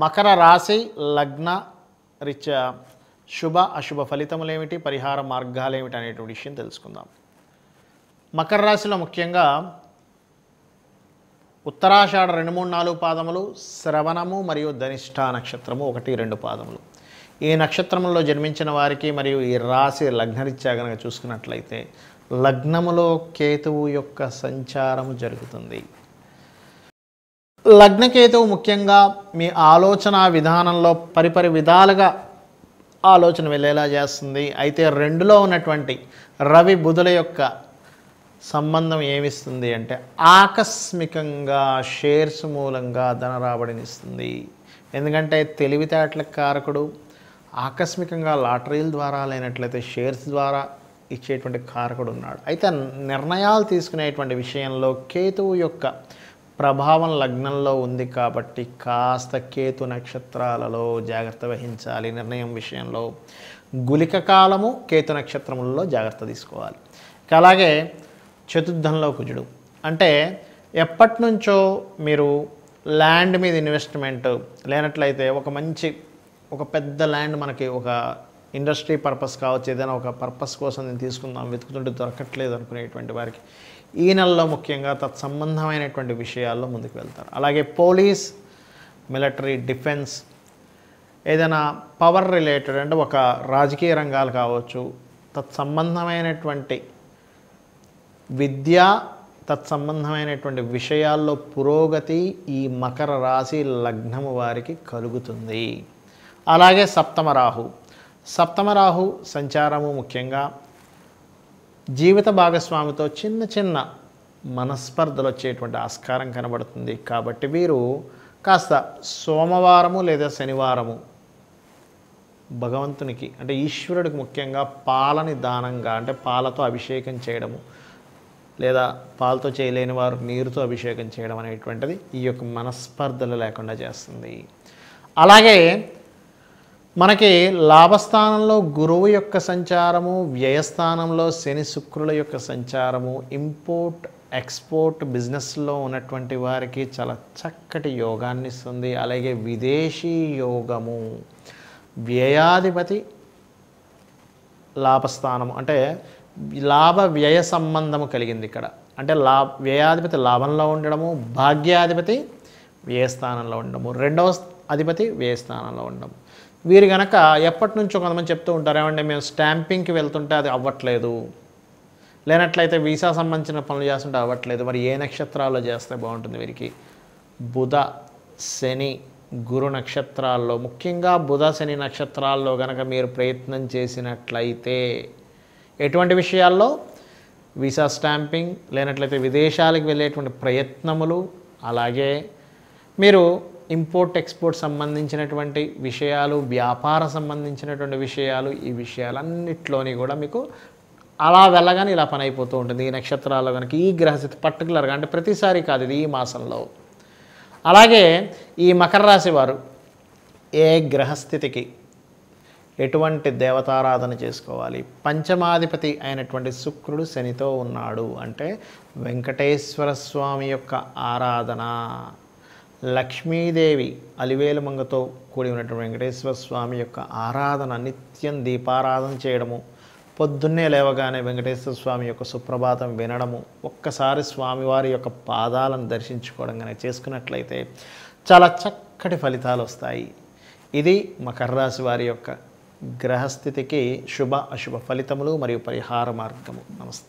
మకర రాశి లగ్న రీత్యా శుభ అశుభ ఫలితములు ఏమిటి పరిహార మార్గాలు ఏమిటి అనేటువంటి విషయం తెలుసుకుందాం. మకర రాశిలో ముఖ్యంగా ఉత్తరాషాఢ రెండు మూడు నాలుగు పాదములు శ్రవణము మరియు ధనిష్ట నక్షత్రము ఒకటి రెండు పాదములు. ఈ నక్షత్రములో జన్మించిన వారికి మరియు ఈ రాశి లగ్నరీత్యా కనుక చూసుకున్నట్లయితే లగ్నములో కేతువు యొక్క సంచారము జరుగుతుంది. లగ్నకేతువు ముఖ్యంగా మీ ఆలోచన విధానంలో పరిపరి విధాలుగా ఆలోచన వెళ్ళేలా చేస్తుంది. అయితే రెండులో ఉన్నటువంటి రవి బుధుల యొక్క సంబంధం ఏమిస్తుంది అంటే ఆకస్మికంగా షేర్స్ మూలంగా ధన రాబడినిస్తుంది. ఎందుకంటే తెలివితేటల కారకుడు ఆకస్మికంగా లాటరీల ద్వారా లేనట్లయితే షేర్స్ ద్వారా ఇచ్చేటువంటి కారకుడు ఉన్నాడు. అయితే నిర్ణయాలు తీసుకునేటువంటి విషయంలో కేతువు యొక్క ప్రభావం లగ్నంలో ఉంది కాబట్టి కాస్త కేతు నక్షత్రాలలో జాగ్రత్త వహించాలి నిర్ణయం విషయంలో. గులిక కాలము కేతు నక్షత్రములలో జాగ్రత్త తీసుకోవాలి. అలాగే చతుర్థంలో కుజుడు. అంటే ఎప్పటి నుంచో మీరు ల్యాండ్ మీద ఇన్వెస్ట్మెంట్ లేనట్లయితే ఒక మంచి ఒక పెద్ద ల్యాండ్ మనకి ఒక ఇండస్ట్రీ పర్పస్ కావచ్చు ఏదైనా ఒక పర్పస్ కోసం నేను తీసుకుందాం వెతుకుతుంటే దొరకట్లేదు అనుకునేటువంటి వారికి. ఈ నెలలో ముఖ్యంగా తత్సంబంధమైనటువంటి విషయాల్లో ముందుకు వెళ్తారు. అలాగే పోలీస్ మిలిటరీ డిఫెన్స్ ఏదైనా పవర్ రిలేటెడ్ అంటే ఒక రాజకీయ రంగాలు కావచ్చు తత్సంబంధమైనటువంటి విద్య తత్సంబంధమైనటువంటి విషయాల్లో పురోగతి ఈ మకర రాశి లగ్నము వారికి కలుగుతుంది. అలాగే సప్తమ రాహు. సప్తమ రాహు సంచారము ముఖ్యంగా జీవిత భాగస్వామితో చిన్న చిన్న మనస్పర్ధలు వచ్చేటువంటి ఆస్కారం కనబడుతుంది. కాబట్టి వీరు కాస్త సోమవారము లేదా శనివారము భగవంతునికి అంటే ఈశ్వరుడికి ముఖ్యంగా పాలని దానంగా అంటే పాలతో అభిషేకం చేయడము లేదా పాలతో చేయలేని వారు నీరుతో అభిషేకం చేయడం అనేటువంటిది ఈ యొక్క మనస్పర్ధలు లేకుండా చేస్తుంది. అలాగే మనకి లాభస్థానంలో గురువు యొక్క సంచారము వ్యయస్థానంలో శని శుక్రుల యొక్క సంచారము ఇంపోర్ట్ ఎక్స్పోర్ట్ బిజినెస్లో ఉన్నటువంటి వారికి చాలా చక్కటి యోగాన్ని ఇస్తుంది. అలాగే విదేశీ యోగము వ్యయాధిపతి లాభస్థానము అంటే లాభ వ్యయ సంబంధము కలిగింది ఇక్కడ. అంటే లా వ్యయాధిపతి లాభంలో ఉండడము భాగ్యాధిపతి వ్యయస్థానంలో ఉండడము రెండవ అధిపతి వ్యయస్థానంలో ఉండడం వీరు గనక ఎప్పటి నుంచో కొంతమంది చెప్తూ ఉంటారు ఏమంటే మేము స్టాంపింగ్కి వెళ్తుంటే అది అవ్వట్లేదు. లేనట్లయితే వీసా సంబంధించిన పనులు చేస్తుంటే అవ్వట్లేదు. మరి ఏ నక్షత్రాల్లో చేస్తే బాగుంటుంది వీరికి? బుధ శని గురు నక్షత్రాల్లో ముఖ్యంగా బుధ శని నక్షత్రాల్లో కనుక మీరు ప్రయత్నం చేసినట్లయితే ఎటువంటి విషయాల్లో? వీసా స్టాంపింగ్ లేనట్లయితే విదేశాలకు వెళ్ళేటువంటి ప్రయత్నములు అలాగే మీరు ఇంపోర్ట్ ఎక్స్పోర్ట్ సంబంధించినటువంటి విషయాలు వ్యాపార సంబంధించినటువంటి విషయాలు ఈ విషయాలన్నిట్లోని కూడా మీకు అలా వెళ్ళగానే ఇలా పని అయిపోతూ ఉంటుంది. ఈ నక్షత్రాల్లో కనుక ఈ గ్రహస్థితి పర్టికులర్గా అంటే ప్రతిసారి కాదు ఇది ఈ మాసంలో. అలాగే ఈ మకర రాశి వారు ఏ గ్రహస్థితికి ఎటువంటి దేవతారాధన చేసుకోవాలి? పంచమాధిపతి అయినటువంటి శుక్రుడు శనితో ఉన్నాడు అంటే వెంకటేశ్వర స్వామి యొక్క ఆరాధన. లక్ష్మీదేవి అలివేలు మంగతో కూడి ఉన్నటువంటి వెంకటేశ్వర స్వామి యొక్క ఆరాధన నిత్యం దీపారాధన చేయడము పొద్దున్నే లేవగానే వెంకటేశ్వర స్వామి యొక్క సుప్రభాతం వినడము ఒక్కసారి స్వామివారి యొక్క పాదాలను దర్శించుకోవడం కనుక చేసుకున్నట్లయితే చాలా చక్కటి ఫలితాలు వస్తాయి. ఇది మకర రాశి వారి యొక్క గ్రహస్థితికి శుభ అశుభ ఫలితములు మరియు పరిహార మార్గము. నమస్తే.